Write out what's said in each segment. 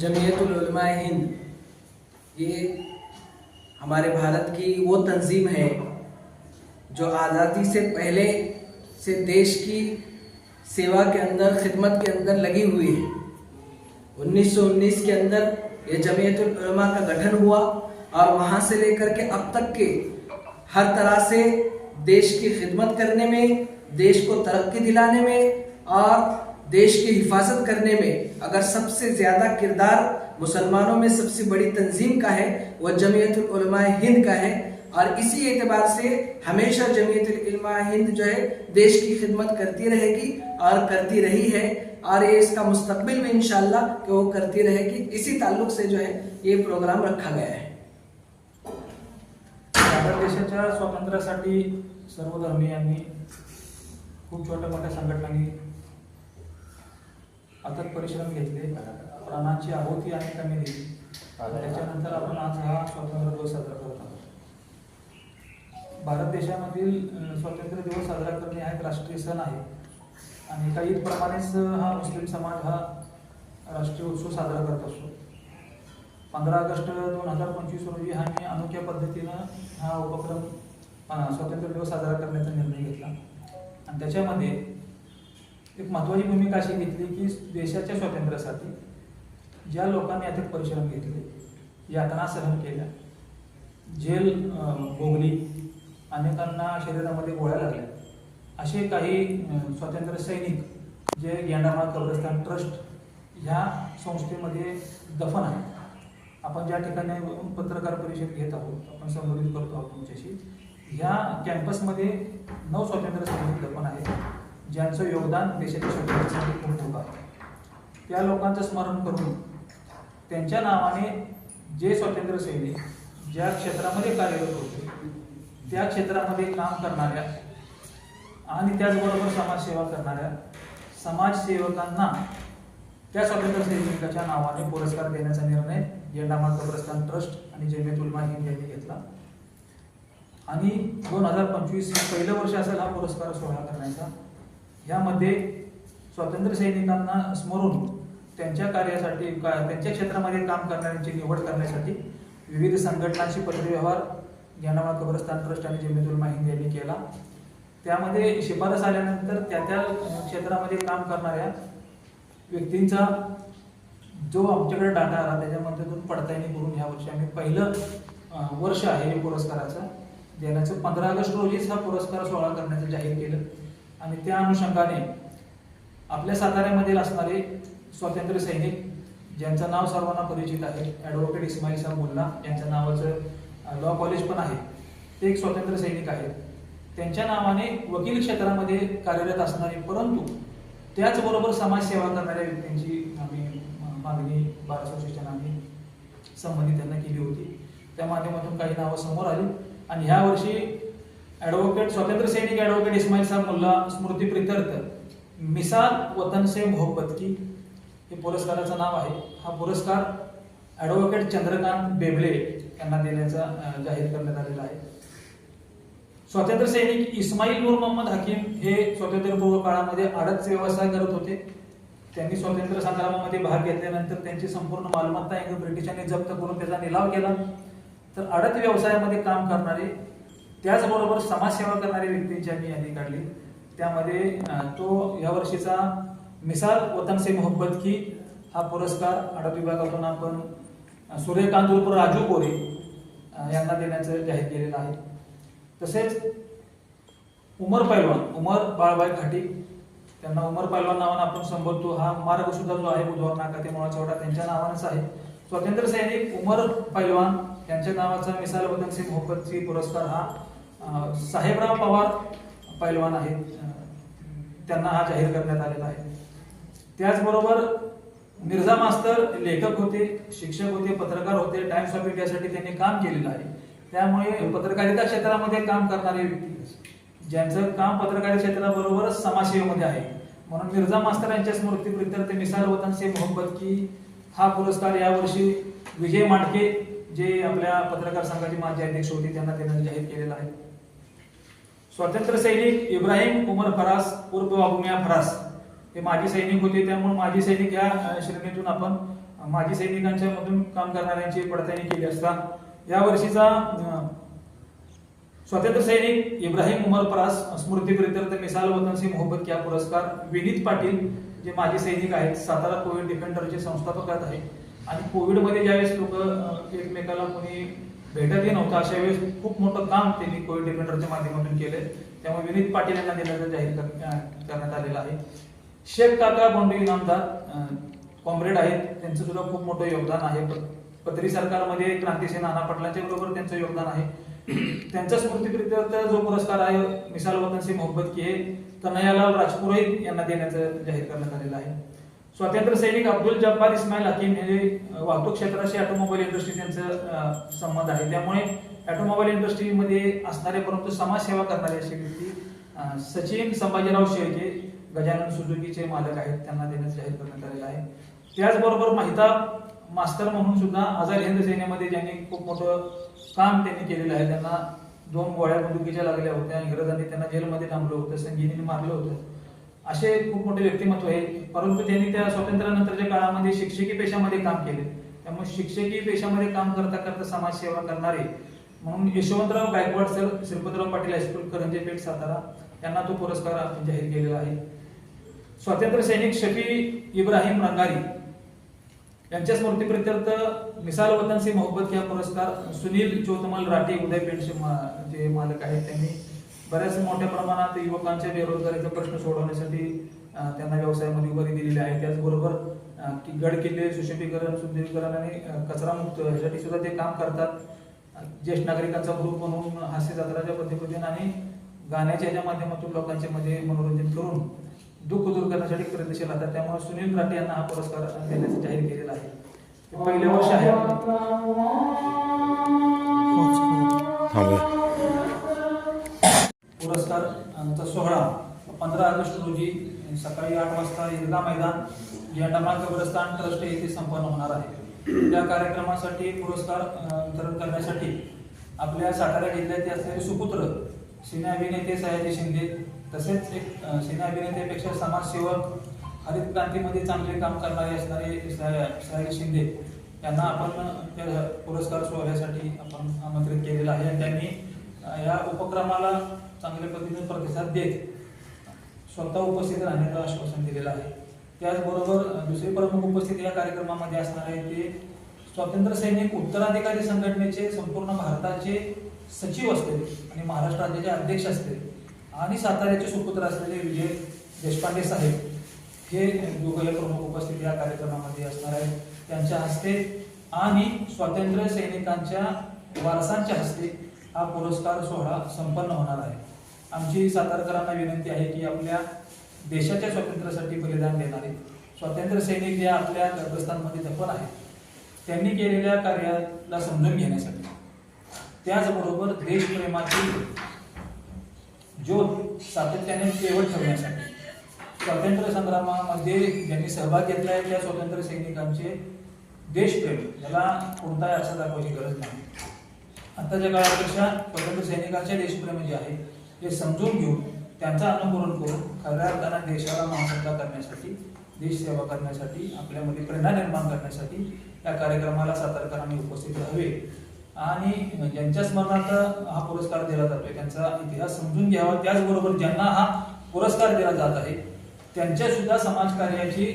जमीयतुल उलमा हिंद ये हमारे भारत की वो तंजीम है जो आज़ादी से पहले से देश की सेवा के अंदर खिदमत के अंदर लगी हुई है। 1919 के अंदर ये जमीयतुल का गठन हुआ और वहाँ से लेकर के अब तक के हर तरह से देश की खिदमत करने में, देश को तरक्की दिलाने में और देश की हिफाजत करने में अगर सबसे ज़्यादा किरदार मुसलमानों में सबसे बड़ी तंजीम का है वह जमीयतुल हिंद का है। और इसी एतबार से हमेशा जमीयतुल हिंद जो है, देश की खिदमत करती रहेगी और करती रही है। और ये इसका मुस्तकबिल में इंशाल्लाह कि वो करती रहेगी। इसी ताल्लुक से जो है, ये प्रोग्राम रखा गया है। भारत देशाच्या स्वातंत्र्यासाठी सर्व धर्मीयांनी खूप छोट्या मोठ्या संघटनांनी अथक परिश्रम घेतले. प्राणांची आहुती अनेकांनी दिली. त्याच्यानंतर आपण आज हा स्वातंत्र्य दिवस साजरा करत आहोत. भारत देशामधील स्वातंत्र्य दिवस साजरा करणे हा एक राष्ट्रीय सण आहे. आणि एका ईदप्रमाणेच हा मुस्लिम समाज हा राष्ट्रीय उत्सव साजरा करत असतो. पंधरा ऑगस्ट दोन हजार पंचवीस रोजी हा मी अनोख्या पद्धतीनं हा उपक्रम स्वातंत्र्य दिवस साजरा करण्याचा निर्णय घेतला. आणि त्याच्यामध्ये एक महत्त्वाची भूमिका अशी घेतली की देशाच्या स्वातंत्र्यासाठी ज्या लोकांनी अथक परिश्रम घेतले यातना सहन केल्या. जेल भोगली अनेकांना शरीरामध्ये गोळ्या लागल्या. असे काही स्वातंत्र्य सैनिक जे गेंडामाळ कब्रस्तान ट्रस्ट ह्या संस्थेमध्ये दफन आहेत. आपण ज्या ठिकाणी पत्रकार परिषद घेत आहोत आपण संबोधित करतो आहोत तुमच्याशी ह्या कॅम्पसमध्ये नऊ स्वातंत्र्य संबंधित पण आहेत ज्यांचं योगदान देशाच्या स्वातंत्र्यासाठी खूप मोठं आहे. त्या लोकांचं स्मरण करून त्यांच्या नावाने जे स्वातंत्र्य सैनिक ज्या क्षेत्रामध्ये कार्यरत होते त्या क्षेत्रामध्ये काम करणाऱ्या आणि त्याचबरोबर समाजसेवा करणाऱ्या समाजसेवकांना त्या स्वातंत्र्य सैनिकाच्या नावाने पुरस्कार देण्याचा निर्णय येंडामाळ प्रस्थान ट्रस्ट आणि जमियत उलमा हिंद यांनी घेतला. आणि दोन हजार पंचवीस पहिलं वर्ष असेल हा पुरस्कार सोहळा करण्याचा. यामध्ये स्वातंत्र्य सैनिकांना स्मरून त्यांच्या कार्यासाठी का- त्यांच्या क्षेत्रामध्ये काम करणाऱ्यांची निवड करण्यासाठी विविध संघटनांशी पत्रव्यवहार ज्ञानामाळ कब्रस्तान ट्रस्ट आणि जमियत माहिंद हिंद यांनी केला. त्यामध्ये शिफारस आल्यानंतर त्या त्या क्षेत्रामध्ये काम करणाऱ्या व्यक्तींचा जो आमच्याकडे डाटा आला त्याच्यामधून पडताळणी करून ह्या वर्षी आम्ही पहिलं वर्ष आहे हे पुरस्काराचं. देण्याचं पंधरा ऑगस्ट रोजीच हा पुरस्कार सोहळा करण्याचं जाहीर केलं. आणि त्या अनुषंगाने आपल्या साताऱ्यामधील असणारे स्वातंत्र्य सैनिक ज्यांचं नाव सर्वांना परिचित आहे ॲडव्होकेट इस्माईल साहेब मुल्ला यांच्या नावाचं लॉ कॉलेज पण आहे. ते एक स्वातंत्र्य सैनिक आहेत. त्यांच्या नावाने वकील क्षेत्रामध्ये कार्यरत असणारे परंतु त्याचबरोबर समाजसेवा करणाऱ्या व्यक्तींची आम्ही मागणी बार असोसिएशनाने संबंधित त्यांना केली होती. त्या माध्यमातून काही नावं समोर आली. आणि ह्या वर्षी ॲडव्होकेट स्वातंत्र्य सैनिक ॲडव्होकेट इस्माईल साहेब मुल्ला स्मृती प्रित्यर्थ मिसाल वतन से मोहब्बत की हे पुरस्काराचं नाव आहे. हा पुरस्कार ॲडव्होकेट चंद्रकांत बेबले यांना देण्याचा जाहीर करण्यात आलेला आहे. स्वातंत्र्य सैनिक इस्माईल नूर मोहम्मद हकीम हे स्वातंत्र्यपूर्व काळामध्ये आडत व्यवसाय करत होते. त्यांनी स्वातंत्र्य संग्रामामध्ये भाग घेतल्यानंतर त्यांची संपूर्ण मालमत्ता एक ब्रिटिशांनी जप्त करून त्याचा निलाव केला. तर आडत व्यवसायामध्ये काम करणारे त्याचबरोबर समाजसेवा करणारे व्यक्तींची आम्ही यादी काढली. त्यामध्ये तो या वर्षीचा मिसाल वतन से मोहब्बत की हा पुरस्कार आडत विभागातून आपण अं, सूर्यकांत राजू कोरे यांना देण्याचं जाहीर केलेलं आहे. तसेच उमर पैलवान उमर बाळबाई खाटी त्यांना उमर पैलवान नावानं आपण संबोधतो. हा मार्ग सुद्धा जो आहे बुधवार नाकाते मुळा चौडा त्यांच्या नावानेच आहे. स्वातंत्र्य सैनिक उमर पैलवान यांच्या नावाचा मिसाल वतन सिंग होकरची पुरस्कार हा साहेबराव पवार पैलवान आहेत. त्यांना हा जाहीर करण्यात आलेला आहे. त्याचबरोबर मिर्झा मास्तर लेखक होते शिक्षक होते पत्रकार होते टाइम्स ऑफ इंडियासाठी त्यांनी काम केलेलं आहे. त्यामुळे पत्रकारिता क्षेत्रामध्ये काम करणारे व्यक्ती ज्यांचं काम पत्रकारिता क्षेत्राबरोबरच समाजसेवेमध्ये आहे. म्हणून मिर्झा मास्तर यांच्या स्मृतीप्रित्यर्थ मिसाल वतन से मोहब्बत की हा पुरस्कार यावर्षी विजय मांडके जे आपल्या पत्रकार संघाचे माजी अध्यक्ष होते त्यांना देण्याचं जाहीर केलेला आहे. स्वातंत्र्य सैनिक इब्राहिम उमर फरास उर्फ बाबुमिया फरास हे माजी सैनिक होते. त्यामुळे माजी सैनिक या श्रेणीतून आपण माजी सैनिकांच्या मधून काम करणाऱ्यांची पडताळणी केली असता या वर्षीचा स्वतंत्र स्वातंत्र्य सैनिक इब्राहिम उमर परास स्मृती प्रित्यर्थ मिसाल वतन सिंह मोहब्बत या पुरस्कार विनीत पाटील जे माजी सैनिक आहेत सातारा कोविड डिफेंडरचे संस्थापक आहे आणि कोविडमध्ये ज्यावेळेस लोक एकमेकाला कोणी भेटत नव्हतं अशा वेळेस खूप मोठं काम त्यांनी कोविड डिफेंडरच्या माध्यमातून केलंय. त्यामुळे विनीत पाटील यांना देण्याचं जाहीर करण्यात आलेलं आहे. शेख काका बोंडे इनामदार कॉम्रेड आहेत. त्यांचं सुद्धा खूप मोठं योगदान आहे. पत्री सरकारमध्ये क्रांतिसेन नाना पाटलांच्या बरोबर त्यांचं योगदान आहे. त्यांचा स्मृतीप्रित्यर्थ जो पुरस्कार आहे मिसाल वतन सिंह मोहब्बत की हे कन्हैयालाल राजपुरोहित यांना देण्याचं जाहीर करण्यात आलेलं आहे. स्वातंत्र्य सैनिक अब्दुल जब्बार इस्माईल हकीम हे वाहतूक क्षेत्राशी ऑटोमोबाईल इंडस्ट्री त्यांचं संबंध आहे. त्यामुळे ऑटोमोबाईल इंडस्ट्रीमध्ये असणारे परंतु समाजसेवा करणारे असे व्यक्ती सचिन संभाजीराव शेळके गजानन सुजुकीचे मालक आहेत त्यांना देण्याचं जाहीर करण्यात आलेलं आहे. त्याचबरोबर महिताब मास्तर म्हणून सुद्धा आझाद हिंद सेनेमध्ये ज्यांनी खूप मोठं काम त्यांनी केलेलं आहे त्यांना दोन गोळ्या बंदुकीच्या लागल्या होत्या इंग्रजांनी त्यांना जेलमध्ये थांबलं होतं संगीने मारलं होतं. असे खूप मोठे व्यक्तिमत्व आहे. परंतु त्यांनी त्या स्वातंत्र्यानंतरच्या काळामध्ये शिक्षकी पेशामध्ये काम केले. त्यामुळे शिक्षकी पेशामध्ये काम करता करता समाजसेवा करणारे म्हणून Yashwantrao Gaikwad sir Shripatrao Patil high school Karanje Peth Satara त्यांना तो पुरस्कार आपण जाहीर केलेला आहे. स्वातंत्र्य सैनिक शफी इब्राहिम रंगारी यांच्या स्मृतीप्रित्यर्थ मिसाल वतन सिंह मोहब्बत या पुरस्कार सुनील चोतमल राठी उदय पेंटचे मा- जे मालक आहेत त्यांनी बऱ्याच मोठ्या प्रमाणात युवकांच्या बेरोजगारीचा प्रश्न सोडवण्यासाठी त्यांना व्यवसायामध्ये उभारी दिलेली आहे. त्याचबरोबर की गड किल्ले सुशोभीकरण सुंदरीकरण आणि कचरा कचरामुक्त यासाठी सुद्धा ते काम करतात. ज्येष्ठ नागरिकांचा ग्रुप म्हणून हास्य जत्राच्या पद्धतीने आणि गाण्याच्या माध्यमातून लोकांच्या मध्ये मनोरंजन करून दुःख दूर करण्यासाठी प्रयत्नशील राहतात. त्यामुळे सुनील राठी यांना हा पुरस्कार देण्याचं जाहीर केलेला आहे. ते पहिले वर्ष आहे. थांबूया. पुरस्कारांचा सोहळा पंधरा ऑगस्ट रोजी सकाळी आठ वाजता ईदगा मैदान झेंडामाळ कब्रस्तान ट्रस्ट येथे संपन्न होणार आहे. त्या कार्यक्रमासाठी पुरस्कार वितरण करण्यासाठी आपल्या सातारा जिल्ह्यात असलेले सुपुत्र सिने अभिनेते सयाजी शिंदे तसेच एक सिने अभिनेत्यापेक्षा समाजसेवक हरित क्रांतीमध्ये चांगले काम करणारे असणारे सयाजी शिंदे यांना आपण त्या पुरस्कार सोहळ्यासाठी आपण आमंत्रित केलेलं आहे. आणि त्यांनी या उपक्रमाला चांगल्या पद्धतीने प्रतिसाद देत स्वतः उपस्थित राहण्याचं आश्वासन दिलेलं आहे. त्याचबरोबर दुसरे दुसरी प्रमुख उपस्थित या कार्यक्रमामध्ये असणार आहे ते स्वातंत्र्य सैनिक उत्तराधिकारी संघटनेचे संपूर्ण भारताचे सचिव असते आणि महाराष्ट्र राज्याचे अध्यक्ष असते आणि साताऱ्याचे सुपुत्र असलेले विजय देशपांडे साहेब हे दोघंही प्रमुख उपस्थित या कार्यक्रमामध्ये असणार आहेत. त्यांच्या हस्ते आणि स्वातंत्र्य सैनिकांच्या वारसांच्या हस्ते हा पुरस्कार सोहळा संपन्न होणार आहे. आमची सातारकरांना विनंती आहे की आपल्या देशाच्या स्वातंत्र्यासाठी बलिदान देणारे स्वातंत्र्य सैनिक जे आपल्या गर्भस्थानमध्ये दफन आहेत त्यांनी केलेल्या कार्याला समजून घेण्यासाठी. त्याचबरोबर देशप्रेमाची ज्योत सातत्याने केवळ ठेवण्यासाठी. स्वातंत्र्य संग्रामामध्ये ज्यांनी सहभाग घेतला आहे त्या स्वातंत्र्य सैनिकांचे देशप्रेम याला कोणताही अर्थ दाखवायची गरज नाही. आताच्या काळापेक्षा स्वातंत्र्य सैनिकांचे देशप्रेम जे आहे ते समजून घेऊन त्यांचं अनुकरण करून खऱ्या अर्थानं देशाला महासत्ता करण्यासाठी देश सेवा करण्यासाठी आपल्यामध्ये प्रेरणा निर्माण करण्यासाठी या कार्यक्रमाला सातारकरांनी उपस्थित राहावे. आणि ज्यांच्या स्मरणार्थ हा पुरस्कार दिला जातोय त्यांचा इतिहास समजून घ्यावा. त्याचबरोबर ज्यांना हा पुरस्कार दिला जात आहे त्यांच्या सुद्धा समाजकार्याची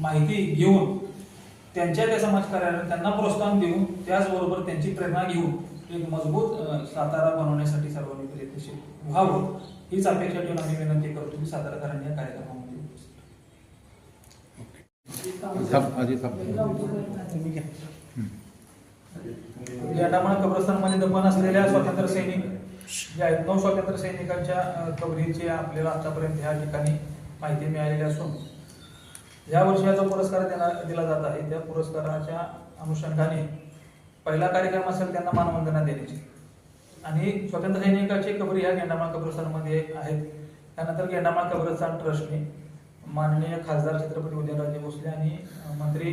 माहिती घेऊन त्यांच्या त्या समाजकार्याला त्यांना प्रोत्साहन देऊन त्याचबरोबर त्यांची प्रेरणा घेऊन एक मजबूत सातारा बनवण्यासाठी सर्वांनी प्रयत्नशील व्हावं. हीच अपेक्षा ठेवून आम्ही विनंती करतो की साताराकरांनी या कार्यक्रमामध्ये म्हणजे येटामाळ कब्रस्तानमध्ये दफन असलेल्या स्वातंत्र्य सैनिक जे आहेत नऊ स्वातंत्र्य सैनिकांच्या कबरीची आपल्याला आतापर्यंत ह्या ठिकाणी माहिती मिळालेली असून या वर्षी याचा पुरस्कार देणार दिला जात आहे त्या पुरस्काराच्या अनुषंगाने पहिला कार्यक्रम असेल त्यांना मानवंदना देण्याची. आणि स्वातंत्र्य सैनिकाची कबरी ह्या गेंडामाळ कब्रस्तानमध्ये आहेत. त्यानंतर गेंडामाळ कब्रस्तान ट्रस्टने माननीय खासदार छत्रपती उदयनराजे भोसले आणि मंत्री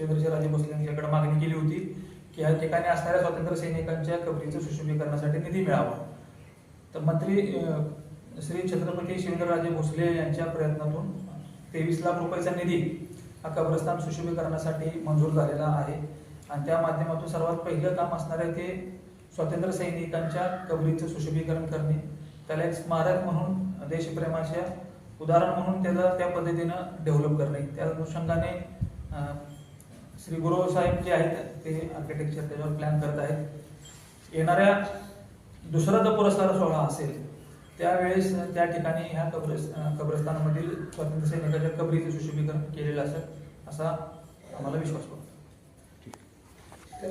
मंत्री राजे भोसले यांच्याकडे मागणी केली होती. की या ठिकाणी असणाऱ्या स्वातंत्र्य सैनिकांच्या कबरीचं सुशोभीकरणासाठी निधी मिळावा. तर मंत्री श्री छत्रपती शिवेंद्रराजे भोसले यांच्या प्रयत्नातून तेवीस लाख रुपयाचा निधी हा कब्रस्तान सुशोभीकरणासाठी मंजूर झालेला आहे. आणि त्या माध्यमातून सर्वात पहिलं काम असणार आहे ते स्वातंत्र्य सैनिकांच्या कबरीचं सुशोभीकरण करणे. त्याला एक स्मारक म्हणून देशप्रेमाच्या उदाहरण म्हणून त्याला त्या पद्धतीनं डेव्हलप करणे. त्या अनुषंगाने श्री गुरु साहेब जे आहेत ते आर्किटेक्चर त्याच्यावर प्लॅन करत आहेत. येणाऱ्या दुसरा जो पुरस्कार सोहळा असेल त्यावेळेस त्या ठिकाणी ह्या कब्रस कब्रस्तानामधील स्वातंत्र्य सैनिकाच्या कबरीचे सुशोभीकरण केलेलं असेल असा आम्हाला विश्वास वाटतो तर